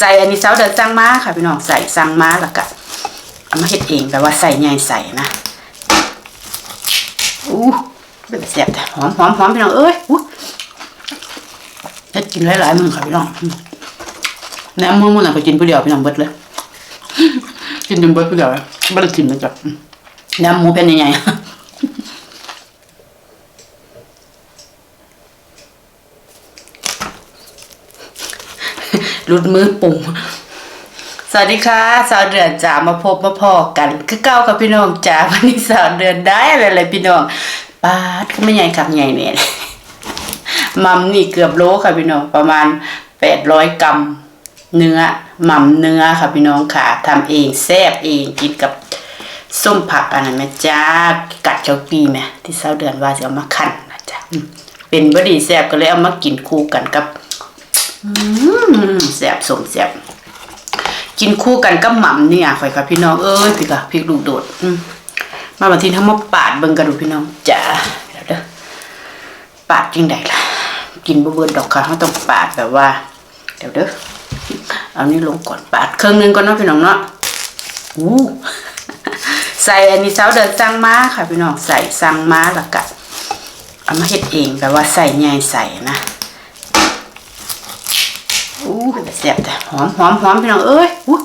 ใส่อันนี้เซาเดินสั่งมาค่ะพี่น้องใส่สั่งมาแล้วก็เอามาเฮ็ดเองแบบว่าใส่ใหญ่ใส่นะอู้เป็นแซ่บแต่หอมหอมหอมพี่น้องเอ้ยอู้เฮ็ดกินหลายๆมื้อค่ะพี่น้องแหนมมื้อมื้อน่ะก็กินผู้เดียวพี่น้องเบิดเลยกินจนเบิดผู้เดียวบ่ได้กินนะจ๊ะแหนมหมูเป็นใหญ่ๆ รุดมือปุ่มสวัสดีค่ะสาวเดือนจ๋ามาพบมาพอกันคือเก้ากับพี่น้องจ๋าวันนี้สาวเดือนได้อะไรเลยพี่น้องปาดก็ไม่ใหญ่ครับใหญ่เนี่ยมัมนี่เกือบโลค่ะพี่น้องประมาณแปดร้อยกรัมเนื้อหม่ำเนื้อค่ะพี่น้องค่ะทำเองแซ่บเองกินกับส้มผักอันนั้นแม่จ้ากัดเจ้าปีแม่ที่สาวเดือนว่าจะเอามาคั่นนะจ๊ะเป็นบดีแซ่บก็เลยเอามากินคู่กันกับ แซ่บสมแซ่บกินคู่กันกับหม่ำเนี่ยข่อยกับพี่น้องเอ้ยพี่กะพริกลูกโดดมาบันทีทั้งมาปาดเบิ่งกันดูพี่น้องจ้าเดี๋ยวเด้อปาดจังไดล่ะ กินบ่เบิดดอกค่ะเขาต้องปาดแบบว่าเดี๋ยวเด้อเอานี่ลงก่อนปาดครึ่งนึงก่อนเนาะพี่น้องเนาะอู้ใส่อันนี้เช้าเดินสั่งมาค่ะพี่น้องใส่สั่งมาแล้วก็เอามาเฮ็ดเองแบบว่าใส่ใหญ่ใส่นะ เป็นแซ่บแต่หอมหอมหอมพี่น้องเอ้ยอู้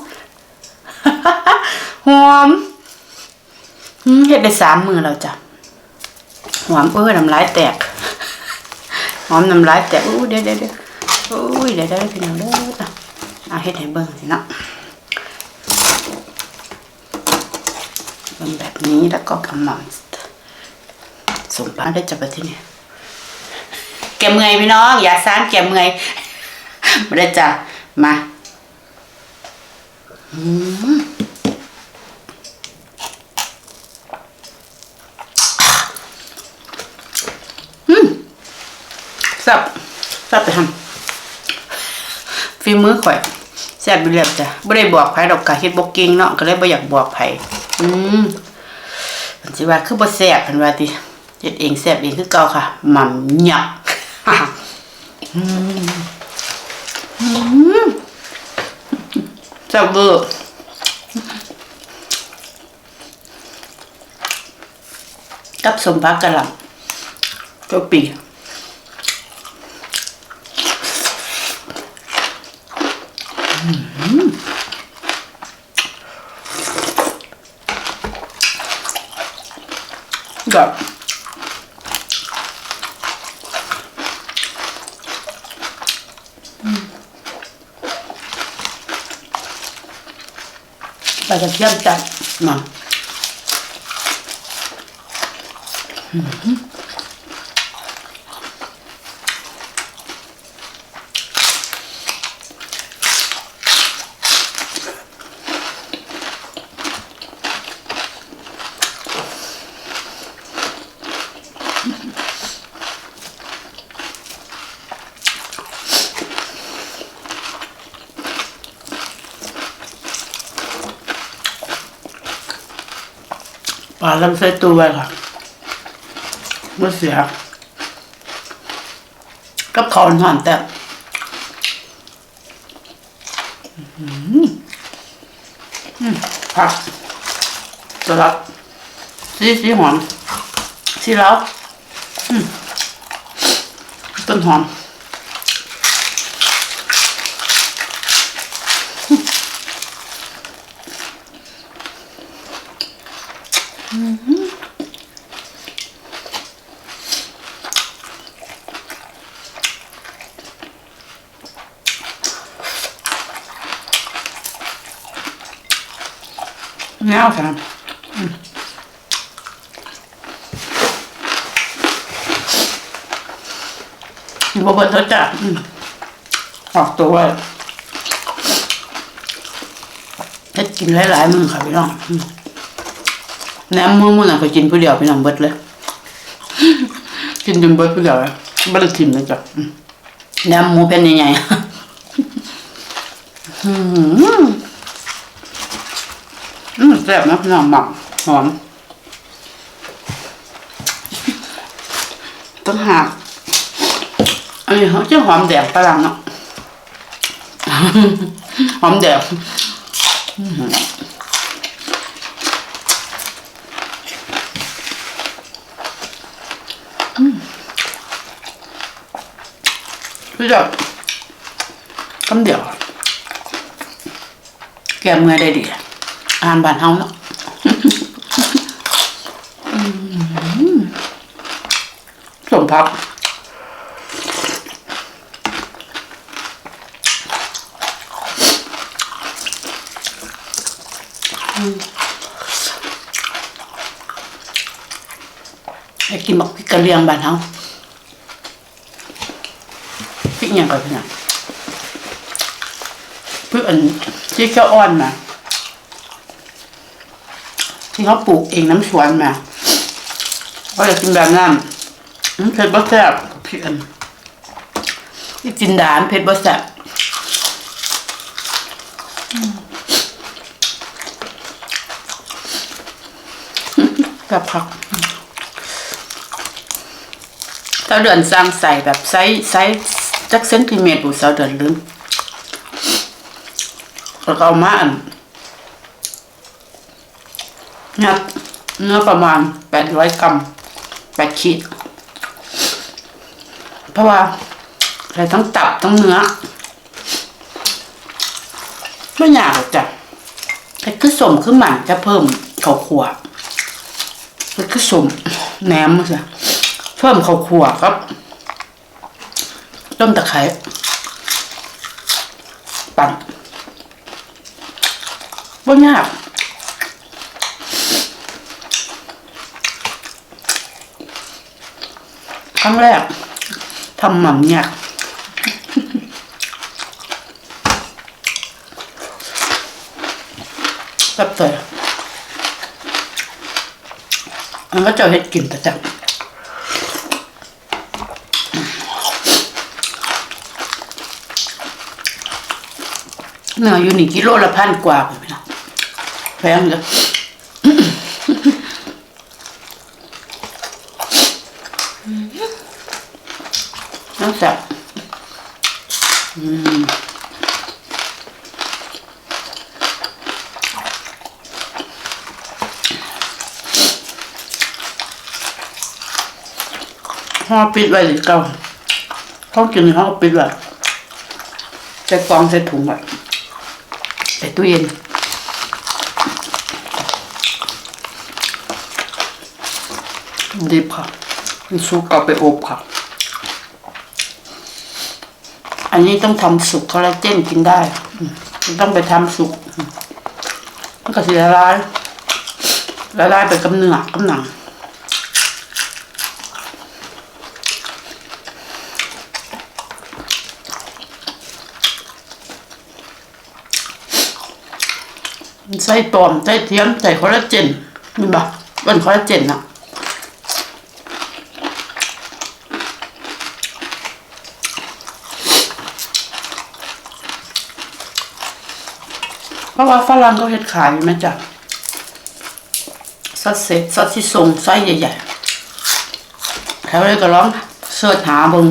หอมเฮ็ดได้สามมือแล้วจ้ะหอมเอ้ยน้ำลายแตกหอมน้ำลายแตกอู้เดี๋ยวเดี๋ยวเดี๋ยวอู้ยเดี๋ยวเดี๋ยวพี่น้องเด้ออะเอาเฮ็ดให้เบิ่งสิเนาะเบิ่งแบบนี้แล้วก็กำหม่อมสมปานได้จับไปที่นี่แกเมื่อยพี่น้อง อย่าซ่านแกเมื่อย ไม่ได้จ้ะ มาอืมอืมแซ่บแซ่บไปทำฝีมือข่อยแซ่บไปเรียบจ้ะไม่ได้บอกไผดอกกะเฮ็ดบ่เก่งเนาะก็เลยบ่อยากบอกไผอืมเพิ่นสิว่าคือบ่แซ่บเพิ่นว่าติเฮ็ดเองแซ่บเองคือเก่าค่ะหม่ำหยับแซ่บเวอร์กับสมพักกะหล่ำก็ปีกั บปลากระเทียมจัดมา ปลาลำไส้ตัวค่ะเมื่อเสีย กับข้าวหอนแต่อื้อหืมผักสลัดสีสีหอมสีแล้วต้นหอม แนวค่ะอืม บ่เบิดเท่าจ้ะอืมออกตัวไว้เฮ็ดกินหลายๆมื้อค่ะพี่น้องอืมแหนมมื้อมื้อน่ะก็กินผู้เดียวพี่น้องเบิดเลย กินจนเบิดผู้เดียวเลยบ่ได้ทิมนะจ๊ะอืมแหนมหมูเป็นใหญ่ๆ อืมอืมแซ่บนะพี่น้องหมักหอมต้นหาก อันนี้เขาจะหอมแดงฝรั่งเนาะหอมแดงรู้จักคำเดียว แกเมื่อได้ดีอาหารบ้านเฮาเนาะสมพัก ให้ กินบักพริกกะเหรียงบานเฮาพริกหยังก่อนพี่น้องพริกอันที่เขาอ่อนมาที่เขาปลูกเองน้ำสวนมาก็จะกินแบบนั้นเผ็ดบ่แซ่บพริกอันที่จินดานเผ็ดบ่แซ่บกับผัก เสาเดือนสร้างใส่แบบไซส์ไซส์จักเซนติเมตรบุเสาเดือนลืมแล้วก็เอามาอันงัดเนื้อประมาณแปดร้อยกรัมแปดขีดเพราะว่าใส่ทั้งตับทั้งเนื้อไม่อยากหรอกจ้ะแต่คือสมคือหมันจะเพิ่มขาวขัวมันคือสมแหนมมั้งจ้ะ เพิ่มข้าวคั่วครับต้มตะไคร้ปั่นว่ายากครั้งแรกทำหม่ำยากแบบเตยมันก็จะเห็ดกินแต่จัง เนื้ออยู่นี่กิโลละพันกว่าไปนะแพงเลยน้ำสับห่อปิดไว้หรือเก่าเขากินเขาก็ปิดไว้ใส่กองใส่ถุงไว้ ตู้เย็น ดิบค่ะมันซุกเอาไปอบค่ะ อันนี้ต้องทำสุกคอลลาเจนกินได้ต้องไปทำสุกมันก็สิละลายละลายไปกับเนื้อกับหนัง ใส่ตอมใส่เทียมใส่คอลลาเจนนี่บ่เป็นคอลลาเจนอะเพราะว่าฝรั่งเขาเฮ็ดขายอยู่จ๊ะซอสเซ็ตซอสที่ทรงไส้ใหญ่ๆเขาเลยก็ร้องเสิร์ชหาบิ่ง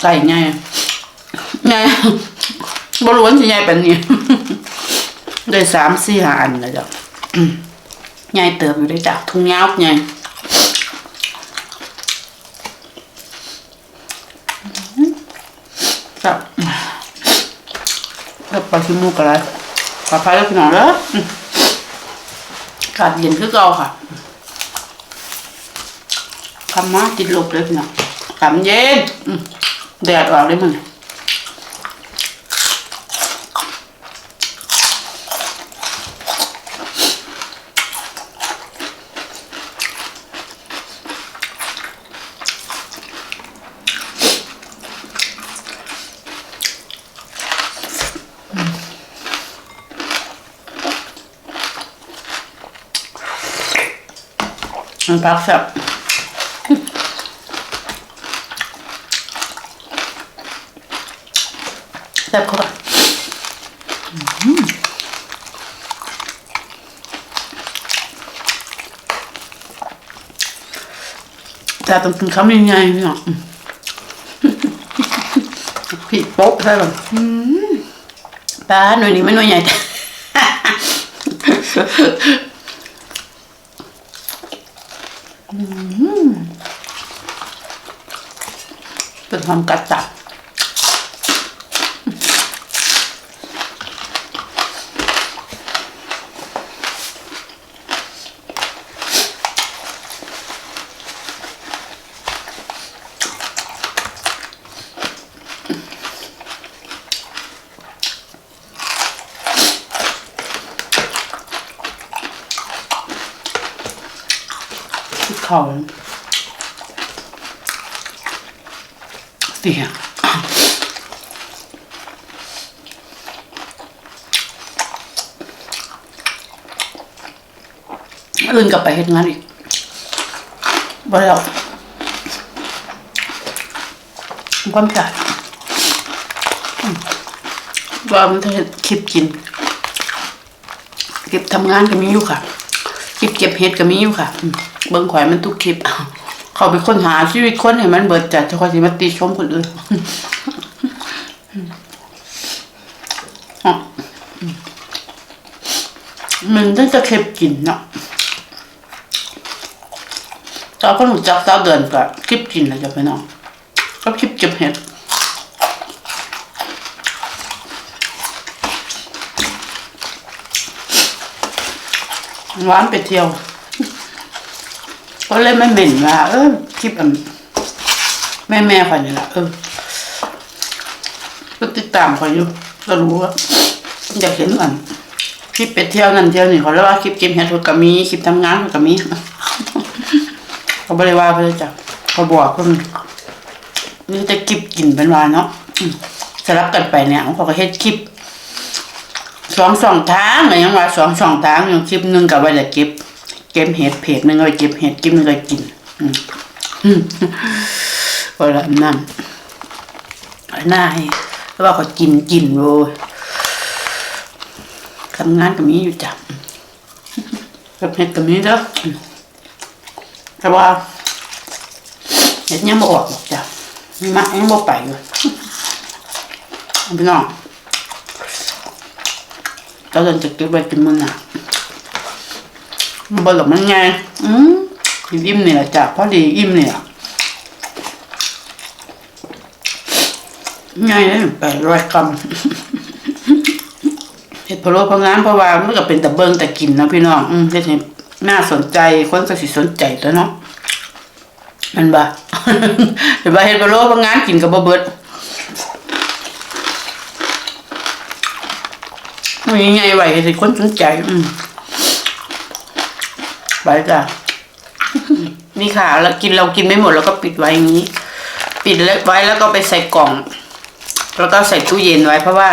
ใส่ไงไง บรู้ว่าจะใหญ่ปานนี้ได้สามสี่ห้าอันแล้วจ้ะใหญ่เติบอยู่ได้จ้ะทุ่งยาวใหญ่จ้ะแล้วไปที่มูกอะไรขอพายแล้วพี่น้องเด้ออืมอากาศเย็นคือเก่าค่ะคำมาติดลบเลยพี่น้องคำเย็นแดดออกเลยมึง มันพักแซ่บแซ่บเข้าไปแต่ต้องกินคำยังไงเนี่ยผิดโป๊ะใช่ป่ะอืมปลาหน่วยนี้ไม่หน่วยใหญ่อืม เป็นความกัดจับ ที่ เขาเสียอื่นกลับไปเฮ็ดงานอีกบ่แล้วความจ่ายว่ามันจะเฮ็ดคลิปกิน เก็บทำงานก็มีอยู่ค่ะคลิปเก็บเห็ดก็มีอยู่ค่ะ เบิ่งข่อยมันทุกคลิปเขาไปค้นหาชีวิตคนให้มันเบิดจากจะคอยสิมาติชมคนอื่นมันต้องจะเค็บกินเนาะตอนก็หนูจับตาเดินกับคลิปกินเลยจะพี่น้องก็คลิปเก็บเห็ดหวานไปเที่ยว ก็เลยไม่เหม็นว่าเออคลิปอันแม่แม่คอยนี่แหละเออก็ติดตามคอยอยู่ก็รู้ว่าอยากเห็นอันคลิปไปเที่ยวนั่นเที่ยวนี่เขาเรียกว่าคลิปเกมเฮดก็มีคลิปทำงานก็มีเขาบริว่าเพื่อจ้ะเขาบอกเพิ่นนี่จะคลิปกินเป็นวาเนาะสลับกันไปเนี่ยเขาก็เฮ็ดคลิปสองสองทางอะไรยังว่าสองสองทางอย่างคลิปหนึ่งกับไว้ละเก็บเก็บเห็ดเพจหนึ่งเอาไว้เก็บเห็ดคลิปหนึ่งเอาไว้กินอืมอืมพอละนั่นนาให้แล้วว่าเขากินกินโว้ยทำงานกับมีอยู่จ้ะเก็บเห็ดกับมีเด้อแต่ว่าเห็ดยังไม่ออกหรอกจ้ะมายังไม่ไปอยู่พี่น้องก็เลยจะเก็บไว้กินมื้อหน้า บ่หลบมันไงอืมอิ่มนี่แหละจ้ะพอดีอิ่มนี่แหละไงเลยแปดร้อยกรัมเห็ดพะโล้พะงานเพราะว่ามันก็เป็นแต่เบิ่งแต่กินเนาะพี่น้องอืมเฮ็ดให้น่าสนใจคนก็สิสนใจตัวเนาะมันบ่เห็นว่าเห็ดพะโล้พะงานกินกับบ่เบิดมีไงไหวสิคนสนใจ อืม ไปจ้ะนี่ค่ะแล้วกินเรากินไม่หมดแล้วก็ปิดไว้อย่างนี้ ปิดแล้วไว้แล้วก็ไปใส่กล่อง แล้วก็ใส่ตู้เย็นไว้เพราะว่า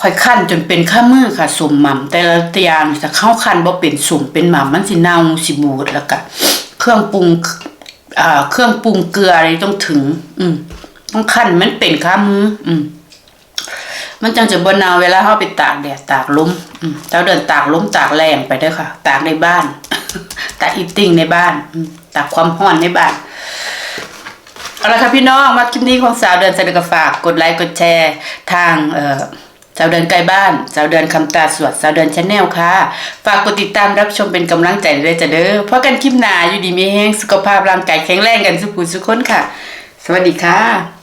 ค่อยขั้นจนเป็นข้ามือค่ะสุ่มหม่ำแต่ละอย่างถ้าเข้าขั้นบ่เป็นสุ่มเป็นหม่ำมันสิเน่าสิบูดแล้วก็เครื่องปรุงอ่าเครื่องปรุงเกลืออะไรต้องถึง อืมต้องขั้นมันเป็นข้ามือ อืม มันจังจะบนนาวเวลาเขาไปตากแดดตากลมอืมเราเดินตากล้มตากแรงไปด้อค่ะ ตากในบ้าน ตากอีติ้งในบ้าน ตากความร้อนในบ้านเอาละค่ะพี่น้องมาคลิปนี้ของสาวเดินสะดกฝากกดไลค์กดแชร์ทางเอ่อสาวเดินไกลบ้านสาวเดินคำตาสวดสาวเดินชาแนลค่ะ ฝากกดติดตามรับชมเป็นกำลังใจด้วยจ้ะเด้อเพราะกันคลิปหนาอยู่ดีมีแห้งสุขภาพร่างกายแข็งแรงกันสุขุสุขคนค่ะ สวัสดีค่ะ